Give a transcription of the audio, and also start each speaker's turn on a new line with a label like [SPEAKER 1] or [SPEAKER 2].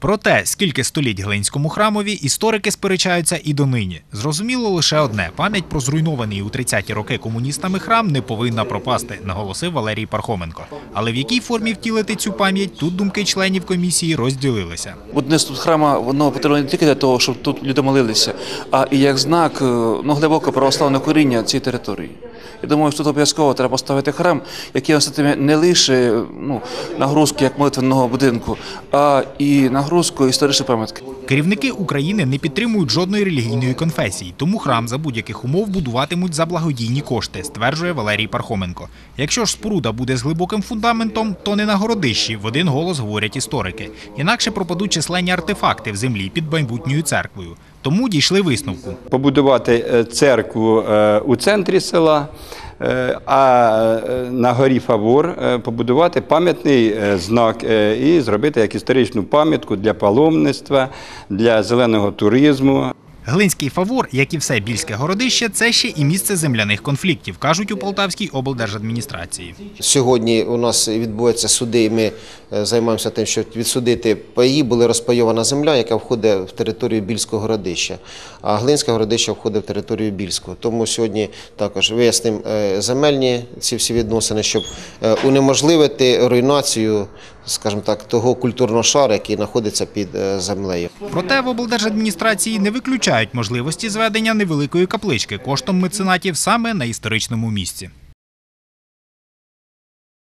[SPEAKER 1] Про те, скільки століть Глинському храмові, історики сперечаються і донині. Зрозуміло лише одне: пам'ять про зруйнований у 30-ті роки комуністами храм не повинна пропасти, наголосив Валерій Пархоменко. Але в якій формі втілити цю пам'ять, тут думки членів комісії розділилися.
[SPEAKER 2] Будівництво храма воно потрібно не тільки для того, щоб тут люди молилися, а і як знак е, ну, глибокого православного коріння цієї території. Я думаю, що тут обов'язково треба поставити храм, який носитиме не лише ну, нагрузку як молитвенного будинку, а і нагрузку історичної пам'ятки.
[SPEAKER 1] Керівники України не підтримують жодної релігійної конфесії, тому храм за будь-яких умов будуватимуть за благодійні кошти, стверджує Валерій Пархоменко. Якщо ж споруда буде з глибоким фундаментом, то не на городищі, в один голос говорять історики. Інакше пропадуть численні артефакти в землі під майбутньою церквою. Тому дійшли висновку.
[SPEAKER 3] побудувати е, церкву е, у центрі села, а е, на горі Фавор е, побудувати пам'ятний е, знак е, і зробити як історичну пам'ятку для паломництва, для зеленого туризму.
[SPEAKER 1] Глинський фавор, як і все більське городище, це ще і місце земляних конфліктів, кажуть у Полтавській облдержадміністрації.
[SPEAKER 4] Сьогодні у нас відбуваються суди, і ми е, займаємося тим, щоб відсудити паї. Була розпайована земля, яка входить в територію Більського городища, а Глинське городище входить в територію Більського. Тому сьогодні також вияснимо е, земельні ці всі відносини, щоб е, унеможливити руйнацію, скажімо так, того культурного шару, який знаходиться під е, землею.
[SPEAKER 1] Проте в облдержадміністрації не виключають можливості зведення невеликої каплички коштом меценатів саме на історичному місці.